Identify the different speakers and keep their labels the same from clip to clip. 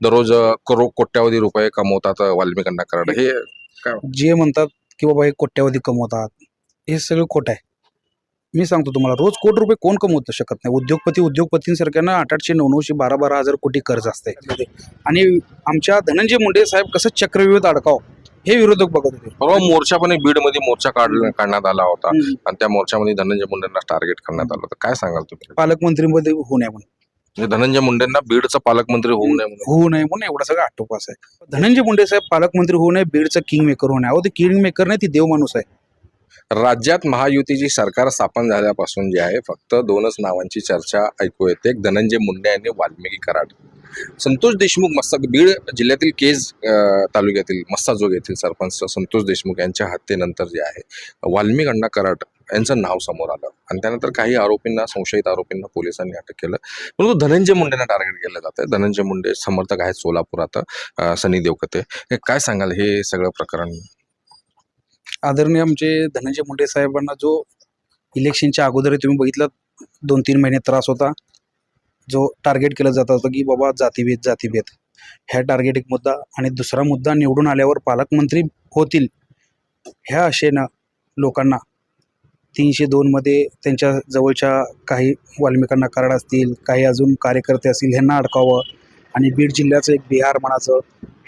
Speaker 1: दररोज करो कोट्यावधी रुपये कमवतात वाल्मिकांना कराड हे काय
Speaker 2: जे म्हणतात की बाबा हे कोट्यावधी कमवतात हे सगळं खोटं आहे. मी सांगतो तुम्हाला रोज कोटी रुपये कोण कमवू शकत नाही? उद्योगपती उद्योगपतींसारख्यांना आठ आठशे नऊ नऊशे बारा बारा हजार कोटी कर्ज असते आणि आमच्या धनंजय मुंडे साहेब कसं चक्रव्यूहात अडकाव हे विरोधक बघत होते.
Speaker 1: परवा मोर्चा पण एक बीडमध्ये मोर्चा काढ काढण्यात आला होता. आणि त्या मोर्चामध्ये धनंजय मुंडेंना टार्गेट करण्यात आलं होतं. काय सांगाल तुम्ही?
Speaker 2: पालकमंत्रीमध्ये होऊ नये म्हणून.
Speaker 1: म्हणजे धनंजय मुंडेंना बीडचा पालकमंत्री होऊ नये म्हणून.
Speaker 2: होऊ नये म्हणून एवढा सगळा आटोपास आहे. धनंजय मुंडे साहेब पालकमंत्री होऊ नये बीडचा किंग मेकर होऊ नये. अहो ते किंग मेकर नाही ती देव माणूस आहे.
Speaker 1: राज्यात महायुतीची सरकार स्थापन झाल्यापासून जे आहे फक्त दोनच नावांची चर्चा ऐकू येते. धनंजय मुंडे यांनी वाल्मिकी कराड. संतोष देशमुख मस्ता बीड जिल्ह्यातील केज तालुक्यातील मस्ताजोग येथील सरपंच संतोष देशमुख यांच्या हत्येनंतर जे आहे वाल्मिक अण्णा कराड यांचं नाव समोर आलं. आणि त्यानंतर काही आरोपींना संशयित आरोपींना पोलिसांनी अटक केलं. परंतु धनंजय मुंडेंना टार्गेट केलं जातं धनंजय मुंडे समर्थक आहेत सोलापुरात सनी देवकते. हे काय सांगाल? हे सगळं प्रकरण
Speaker 2: आदरणीय आमचे धनंजय मुंडे साहेबांना जो इलेक्शनच्या अगोदर तुम्ही बघितलं दोन तीन महिने त्रास होता जो टार्गेट केलं जात होतं की बाबा जातीभेद जातीभेद. ह्या टार्गेट एक मुद्दा आणि दुसरा मुद्दा निवडून आल्यावर पालकमंत्री होतील. ह्या आशेनं लोकांना तीनशे दोनमध्ये त्यांच्या जवळच्या काही वाल्मिकांना कार्ड असतील काही अजून कार्यकर्ते असतील ह्यांना अडकावं आणि बीड जिल्ह्याचं एक बिहार म्हणायचं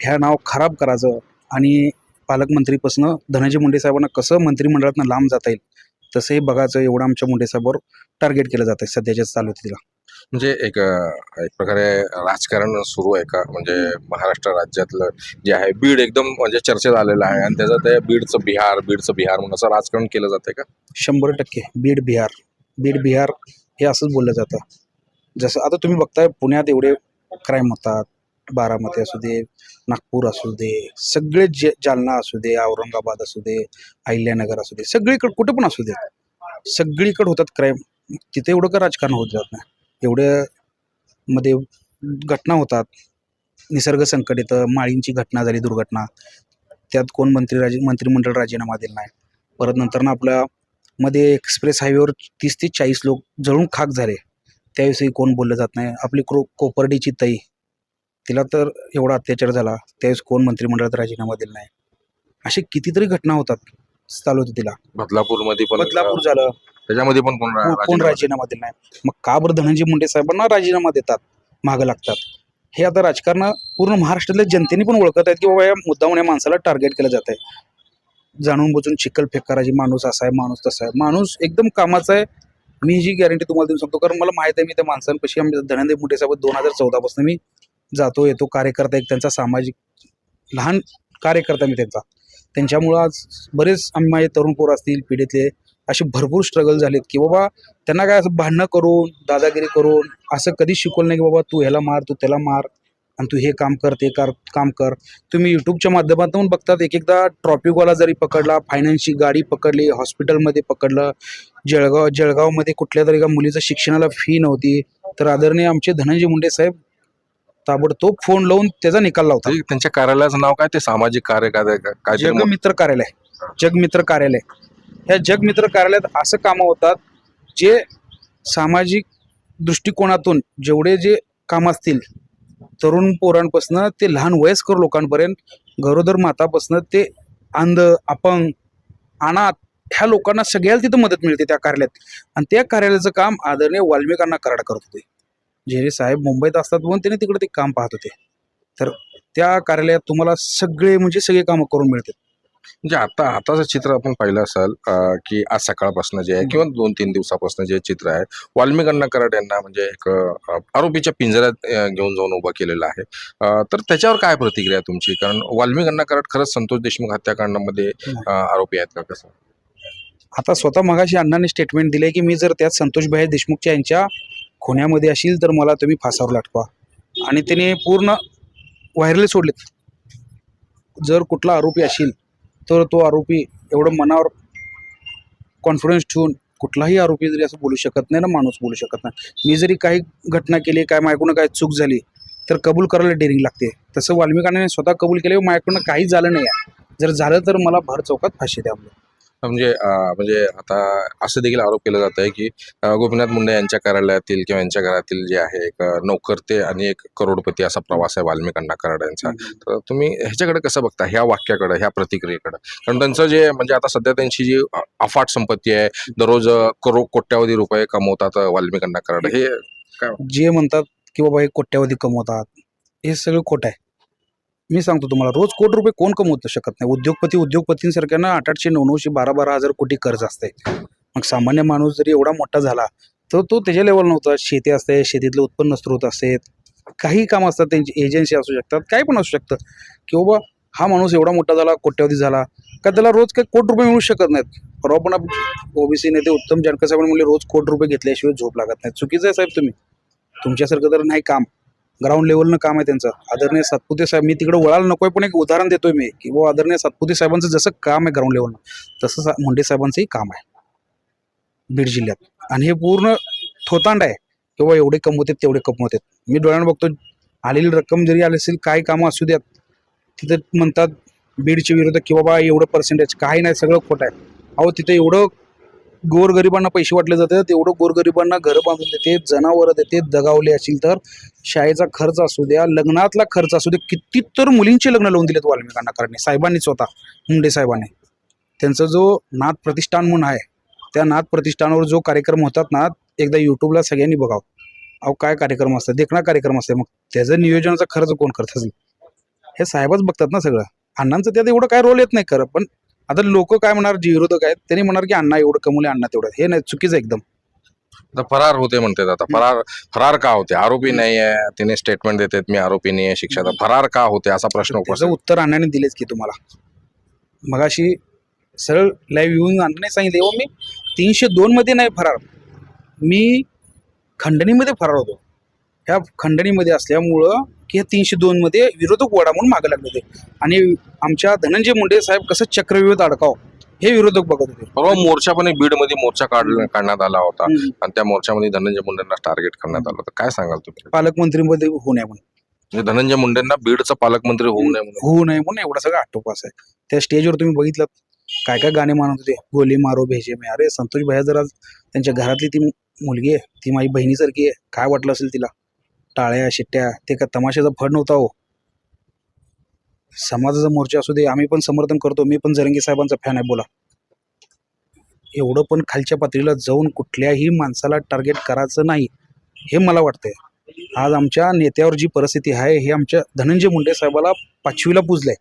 Speaker 2: ह्या नाव खराब करायचं आणि पालकमंत्रीपासून धनंजय मुंडे साहेबांना कसं मंत्रिमंडळातनं लांब जाता येईल तसंही बघायचं एवढं आमच्या मुंडे साहेबांवर टार्गेट केलं जातं सध्याच्या चालवतीला
Speaker 1: म्हणजे एक एक प्रकारे राजकारण सुरू आहे का? म्हणजे महाराष्ट्र राज्यातलं जे आहे बीड एकदम म्हणजे चर्चेत आलेलं आहे आणि त्याचं ते बीडचं बिहार बीडचं बिहार म्हणून असं राजकारण केलं जातंय का?
Speaker 2: शंभर टक्के. बीड बिहार. बीड बिहार हे असंच बोललं जातं. जसं आता तुम्ही बघताय पुण्यात एवढे क्राईम होतात बारामती असू दे नागपूर असू दे सगळे जे जालना असू दे औरंगाबाद असू दे अहिल्यानगर असू दे सगळीकडे कुठं पण असू दे सगळीकडे होतात क्राईम तिथे एवढं का राजकारण होत जात नाही? एवढ्या मध्ये घटना होतात. निसर्ग संकट येतं माळींची घटना झाली दुर्घटना. त्यात कोण मंत्री राज मंत्रिमंडळ राजीनामा दिला नाही. परत नंतर ना आपल्या मध्ये एक्सप्रेस हायवेवर तीस ते चाळीस लोक जळून खाक झाले. त्याविषयी कोण बोललं जात नाही. आपली क्रो कोपर्डीची तई तिला तर एवढा अत्याचार झाला. त्यावेळेस कोण मंत्रिमंडळात राजीनामा दिला नाही. असे कितीतरी घटना होतात चालू होती तिला.
Speaker 1: बदलापूरमध्ये पण
Speaker 2: बदलापूर झालं.
Speaker 1: त्याच्यामध्ये पण कोण रा-
Speaker 2: कोण
Speaker 1: राजीनामा-
Speaker 2: राजीनामा दिला नाही. मग का बरं धनंजय मुंडे साहेबांना राजीनामा देतात? मागं लागतात. हे आता राजकारण पूर्ण महाराष्ट्रातल्या जनतेने पण ओळखत आहेत की बाबा या मुद्दाहून या माणसाला टार्गेट केलं जात आहे जाणून बुजून चिखल फेक करायची माणूस असा आहे माणूस तसा आहे. माणूस एकदम कामाचा आहे. मी जी गॅरंटी तुम्हाला देऊ शकतो कारण मला माहिती आहे मी त्या माणसांपाशी आम्ही धनंजय मुंडे साहेब दोन हजार चौदापासून मी जातो येतो कार्यकर्ता एक त्यांचा सामाजिक लहान कार्यकर्ता मी त्यांचा. त्यांच्यामुळं आज बरेच आम्ही माझे तरुण पोर असतील पिढीतले असे भरपूर स्ट्रगल झालेत की बाबा त्यांना काय असं भांडणं करून दादागिरी करून असं कधीच शिकवलं नाही की बाबा तू ह्याला मार तू त्याला मार आणि तू हे काम कर ते कर काम कर. तुम्ही यूट्यूबच्या माध्यमातून बघतात एक एकदा ट्रॉफिकवाला जरी पकडला फायनान्सची गाडी पकडली हॉस्पिटलमध्ये पकडलं जळगाव जळगावमध्ये कुठल्या तरी एका मुलीचं शिक्षणाला फी नव्हती. तर आदरणीय आमचे धनंजय मुंडे साहेब ताबडतोब फोन लावून त्याचा निकाल लावतात.
Speaker 1: ते- त्यांच्या कार्यालयाचं नाव काय? ते सामाजिक कार्य काय काय- काहीतरी मोठं-
Speaker 2: जगमित्र कार्यालय. जगमित्र कार्यालय. ह्या जगमित्र कार्यालयात असं कामं होतात जे सामाजिक दृष्टिकोनातून जेवढे जे काम असतील तरुण पोरांपासनं ते लहान वयस्कर लोकांपर्यंत गरोदर मातापासनं ते अंध अपंग अनाथ ह्या लोकांना सगळ्याला तिथं मदत मिळते त्या कार्यालयात. आणि त्या कार्यालयाचं काम आदरणीय वाल्मिकांना कराड करत होते. जे साहेब मुंबईत असतात म्हणून त्यांनी तिकडे ते काम पाहत होते. तर त्या कार्यालयात तुम्हाला सगळे म्हणजे सगळे कामं करून मिळतात
Speaker 1: म्हणजे आता आताचं चित्र आपण पाहिलं असेल अं, की आज सकाळपासून जे आहे किंवा दोन तीन दिवसापासून जे चित्र आहे वाल्मिक अण्णा कराड यांना म्हणजे एक अं, आरोपीच्या पिंजऱ्यात अं, घेऊन जाऊन उभं केलेलं आहे. अं, तर त्याच्यावर काय प्रतिक्रिया आहे तुमची? कारण वाल्मिक अण्णा कराड खरंच संतोष देशमुख हत्याकांडामध्ये अं, आरोपी आहेत का कसं?
Speaker 2: आता स्वतः मगाशी अण्णांनी स्टेटमेंट दिले की मी जर त्यात संतोषभाई देशमुखच्या यांच्या खुण्यामध्ये असेल तर मला तुम्ही फासावर लाटवा आणि त्याने पूर्ण वायरले सोडलेत. जर कुठला आरोपी असेल तर तो आरोपी एवढं मनावर कॉन्फिडन्स ठेवून कुठलाही आरोपी जरी असं बोलू शकत नाही ना माणूस बोलू शकत नाही. मी जरी काही घटना केली काय माझ्याकडून काय चूक झाली तर कबूल करायला डेअरिंग लागते. तसं वाल्मिकांनी स्वतः कबूल केले माझ्याकडून काही झालं नाही आहे. जर झालं तर मला भर चौकात फाशी द्या म्हणून.
Speaker 1: म्हणजे म्हणजे आता असं देखील आरोप केला जात आहे की गोपीनाथ मुंडे यांच्या कार्यालयातील किंवा यांच्या घरातील जे आहे एक अं, नोकर ते आणि एक करोडपती असा प्रवास आहे वाल्मिक अण्णा कराड यांचा तर तुम्ही ह्याच्याकडे कसं बघता ह्या वाक्याकडे ह्या प्रतिक्रियेकडे? कारण त्यांचं जे म्हणजे आता सध्या त्यांची जी अफाट संपत्ती आहे दररोज करो कोट्यावधी रुपये कमवतात अ, वाल्मिक अण्णा कराड. हे
Speaker 2: जे म्हणतात की बाबा हे कोट्यावधी कमवतात हे सगळं खोटं आहे. मी सांगतो तुम्हाला रोज कोटी रुपये कोण कमवू शकत नाही. उद्योगपती उद्योगपतींसारख्यांना आठ आठशे नऊ नऊशे बारा बारा हजार कोटी कर्ज असते मग सामान्य माणूस जरी एवढा मोठा झाला तर तो त्याच्या लेवल नव्हता. शेती असते शेतीतले उत्पन्न स्रोत असते. काही काम असतात त्यांची एजन्सी असू शकतात काही पण असू शकतं. की बाबा हा माणूस एवढा मोठा झाला कोट्यावधी झाला का त्याला रोज काही कोटी रुपये मिळू शकत नाहीत? परवा पण ओबीसी नेते उत्तम जानकर साहेबांनी म्हणले रोज कोटी रुपये घेतल्याशिवाय झोप लागत नाही चुकीचं आहे साहेब तुम्ही. तुमच्यासारखं तर नाही काम. ग्राउंड लेवलनं काम आहे त्यांचं. आदरणीय सातपुते साहेब मी तिकडे वळायला नकोय पण एक उदाहरण देतोय मी की बुवा आदरणीय सातपुते साहेबांचं जसं काम आहे ग्राउंड लेवलनं तसं सा- मुंडे साहेबांचंही काम आहे. बीड जिल्ह्यात. आणि हे पूर्ण थोतांड आहे किंवा एवढे कमवतात तेवढे कमवतात मी डोळ्यानं बघतो आलेली रक्कम जरी आली असेल काय कामं असू द्यात. तिथं म्हणतात बीडच्या विरोधात की बाबा एवढं पर्सेंटेज काही नाही सगळं खोटं आहे. अहो तिथं एवढं गोरगरिबांना पैसे वाटले जाते तेवढं गोरगरिबांना घरं बांधून देते जनावरं देते दगावले असतील तर. शाळेचा खर्च असू द्या लग्नातला खर्च असू द्या किती तर मुलींचे लग्न लावून दिलेत वाल्मिकांना करणे. साहेबांनी स्वतः मुंडे साहेबांनी. त्यांचा जो नाथ प्रतिष्ठान म्हणून आहे त्या नाथ प्रतिष्ठानावर जो कार्यक्रम होतात ना एकदा यूट्यूबला सगळ्यांनी बघावं. अहो काय कार्यक्रम असतात देखणा कार्यक्रम असते मग त्याचं नियोजनाचा खर्च कोण करत असेल? हे साहेबच बघतात ना सगळं. अण्णांचं त्यात एवढं काय रोल येत नाही खरं पण आता लोक काय म्हणणार जे विरोधक आहेत त्यांनी म्हणणार की अण्णा एवढं कमवले अण्णा तेवढं. हे नाही चुकीचं एकदम.
Speaker 1: आता फरार होते म्हणतात आता. फरार फरार का होते? आरोपी नाही आहे तिने स्टेटमेंट देतात मी आरोपी नाही आहे शिक्षा फरार का होते? असा प्रश्न
Speaker 2: त्याचं उत्तर अण्णाने दिलेच की तुम्हाला. मगाशी सरळ लाईव्ह येऊन अण्णाने सांगितले हो मी तीनशे दोन मध्ये नाही फरार. मी खंडणीमध्ये फरार होतो. ह्या खंडणीमध्ये असल्यामुळं की ह्या तीनशे दोन मध्ये विरोधक वडा म्हणून मागे लागले होते. आणि आमच्या धनंजय मुंडे साहेब कसं चक्रव्यूहात अडकाव हे विरोधक बघत होते.
Speaker 1: परवा मोर्चा पण एक बीडमध्ये मोर्चा काढ काढण्यात आला होता. आणि त्या मोर्चामध्ये धनंजय मुंडेंना टार्गेट करण्यात आलं तर काय सांगाल तुम्ही?
Speaker 2: पालकमंत्रीमध्ये होऊ नये म्हणून.
Speaker 1: म्हणजे धनंजय मुंडेंना बीडचा पालकमंत्री होऊ नये म्हणून.
Speaker 2: होऊ नये म्हणून एवढा सगळा आटोपास आहे. त्या स्टेजवर तुम्ही बघितलं काय काय गाणे म्हणत होते? गोली मारो भेजे मे अरे संतोष भैया जरा त्यांच्या घरातली ती मुलगी आहे ती माझी बहिणीसारखी आहे. काय वाटलं असेल तिला? टाळ्या शिट्ट्या ते का तमाशाचा फड नव्हता हो. समाजाचा मोर्चा असू दे आम्ही पण समर्थन करतो मी पण जरंगी साहेबांचा फॅन आहे बोला. एवढं पण खालच्या पातळीला जाऊन कुठल्याही माणसाला टार्गेट करायचं नाही हे मला वाटतंय. आज आमच्या नेत्यावर जी परिस्थिती आहे हे आमच्या धनंजय मुंडे साहेबाला पाचवीला पुजलंय.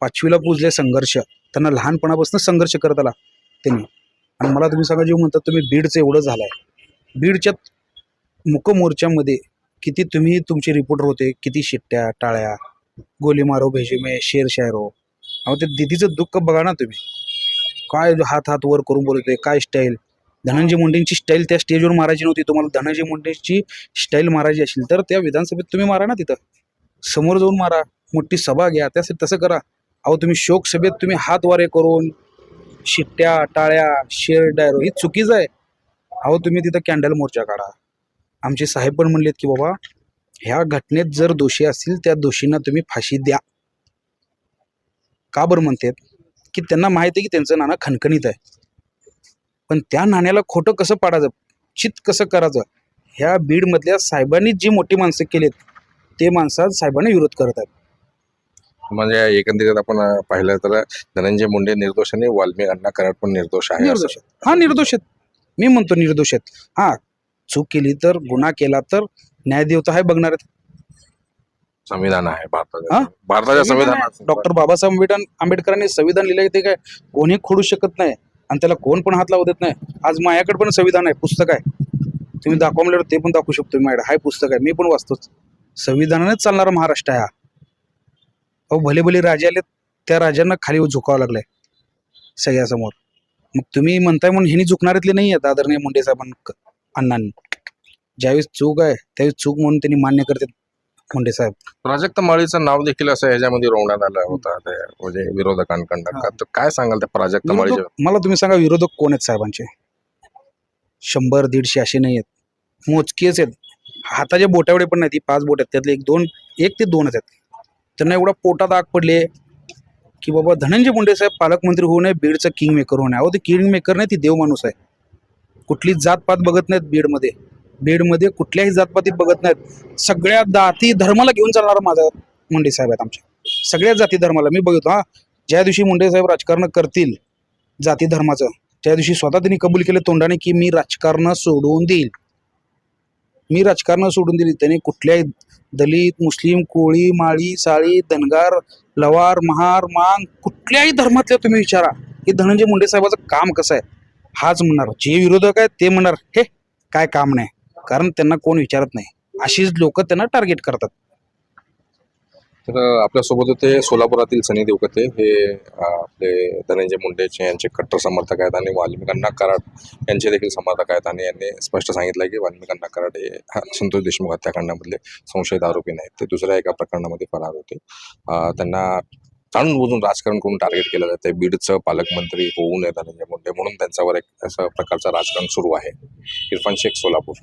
Speaker 2: पाचवीला पुजले संघर्ष. त्यांना लहानपणापासून संघर्ष करत आला त्यांनी. आणि मला तुम्ही सांगा जेव्हा म्हणतात तुम्ही बीडचं एवढं झालंय. बीडच्या मुकमोर्चामध्ये किती तुम्ही तुमचे रिपोर्टर होते किती शिट्ट्या टाळ्या गोली मारो भेजेमे शेर शायरो अहो ते दिदीचं दुःख बघा ना तुम्ही. काय हात हात वर करून बोलतोय काय स्टाईल धनंजय मुंडेंची स्टाईल त्या स्टेजवर मारायची नव्हती. तुम्हाला धनंजय मुंडेंची स्टाईल मारायची असेल तर त्या विधानसभेत तुम्ही मारा ना तिथं. समोर जाऊन मारा. मोठी सभा घ्या. त्यासाठी तसं करा. अहो तुम्ही शोक सभेत तुम्ही हात वारे करून शिट्ट्या टाळ्या शेर डायरो हे चुकीचं आहे. अहो तुम्ही तिथं कॅन्डल मोर्चा काढा. आमचे साहेब पण म्हणलेत की बाबा ह्या घटनेत जर दोषी असतील त्या दोषींना तुम्ही फाशी द्या. का बरं म्हणतात? की त्यांना माहिती आहे की त्यांचं नाणं खणखणीत आहे. पण त्या नाण्याला खोटं कसं पाडायचं? चित कसं करायचं? ह्या बीडमधल्या साहेबांनी जी मोठी माणसं केलीत ते माणसं आज साहेबांना विरोध करत आहेत.
Speaker 1: म्हणजे एकंदरीत आपण पाहिलं तर धनंजय मुंडे निर्दोष आणि वाल्मिक अण्णा कराड पण निर्दोष आहे.
Speaker 2: निर्दोष हा निर्दोष आहेत. मी म्हणतो निर्दोष आहेत. हा चूक केली तर गुन्हा केला तर न्यायदेवता आहे बघणार आहेत.
Speaker 1: संविधान आहे
Speaker 2: हा?
Speaker 1: भारताच्या भारताच्या संविधानात
Speaker 2: डॉक्टर बाबासाहेब आंबेडकर आंबेडकरांनी संविधान लिहिलंय ते काय कोणी खोडू शकत नाही आणि त्याला कोण पण हात लावू देत नाही. आज माझ्याकडे पण संविधान आहे पुस्तक आहे. तुम्ही दाखवा म्हणल्यावर ते पण दाखवू शकतो. मी माझ्याकडे हाय पुस्तक आहे मी पण वाचतोच. संविधानानेच चालणारा महाराष्ट्र आहे हा. अहो भले भले राजे आले त्या राजांना खाली झुकावं लागलंय. सगळ्यासमोर. मग तुम्ही म्हणताय म्हणून ह्यांनी झुकणाऱ्यातले नाही आहेत आदरणीय मुंडे साहेबांना अण्णांनी. ज्यावेळेस चूक आहे त्यावेळेस चूक म्हणून त्यांनी मान्य करतात मुंडे साहेब.
Speaker 1: प्राजक्त माळीचं नाव देखील असं ह्याच्यामध्ये रोवण्यात आलं होतं ते म्हणजे विरोधकांकडनं. तर काय सांगाल त्या प्राजक्त माळीच्या
Speaker 2: विरोधक मला तुम्ही सांगा विरोधक कोण आहेत साहेबांचे? शंभर दीडशे असे नाही आहेत. मोजकेच आहेत. हाताच्या बोटावडे पण नाही ती पाच बोट आहेत. त्यातले एक दोन एक ते दोनच आहेत. त्यांना एवढा पोटात आग पडले की बाबा धनंजय मुंडे साहेब पालकमंत्री होऊ नये बीडचं किंग मेकर होऊ नये. अहो ते किंग मेकर नाही ती देव माणूस आहे. कुठली जातपात बघत नाहीत बीडमध्ये. बीडमध्ये कुठल्याही जातपाती बघत नाहीत. सगळ्या जाती धर्माला घेऊन चालणारा माझा मुंडे साहेब आहेत आमच्या. सगळ्या जाती धर्माला. मी बघतो हा ज्या दिवशी मुंडे साहेब राजकारण करतील जाती धर्माचं त्या दिवशी स्वतः त्यांनी कबूल केले तोंडाने की मी राजकारण सोडून देईल. मी राजकारण सोडून दिली त्याने कुठल्याही दलित मुस्लिम कोळी माळी साळी धनगार लवार महार मांग कुठल्याही धर्मातल्या तुम्ही विचारा की धनंजय मुंडे साहेबाचं काम कसं आहे? हाच म्हणणार. जे विरोधक आहेत ते म्हणणार हे काय काम नाही. कारण त्यांना कोण विचारत नाही. अशीच लोक त्यांना टार्गेट करतात.
Speaker 1: तर आपल्यासोबत होते सोलापुरातील सनी देवकते. हे आपले धनंजय मुंडेचे यांचे कट्टर समर्थक आहेत आणि वाल्मिकांना कराड यांचे देखील समर्थक आहेत. आणि यांनी स्पष्ट सांगितलं की वाल्मिकांना कराड हे संतोष देशमुख हत्याकांडामधले संशयित आरोपी नाहीत. ते दुसऱ्या एका प्रकरणामध्ये फरार होते. त्यांना जाणून बुजून राजकारण करून टार्गेट केलं जाते बीडचं पालकमंत्री होऊ नये धनंजय मुंडे म्हणून त्यांच्यावर एक अशा प्रकारचं राजकारण सुरू आहे. इरफान शेख सोलापूर.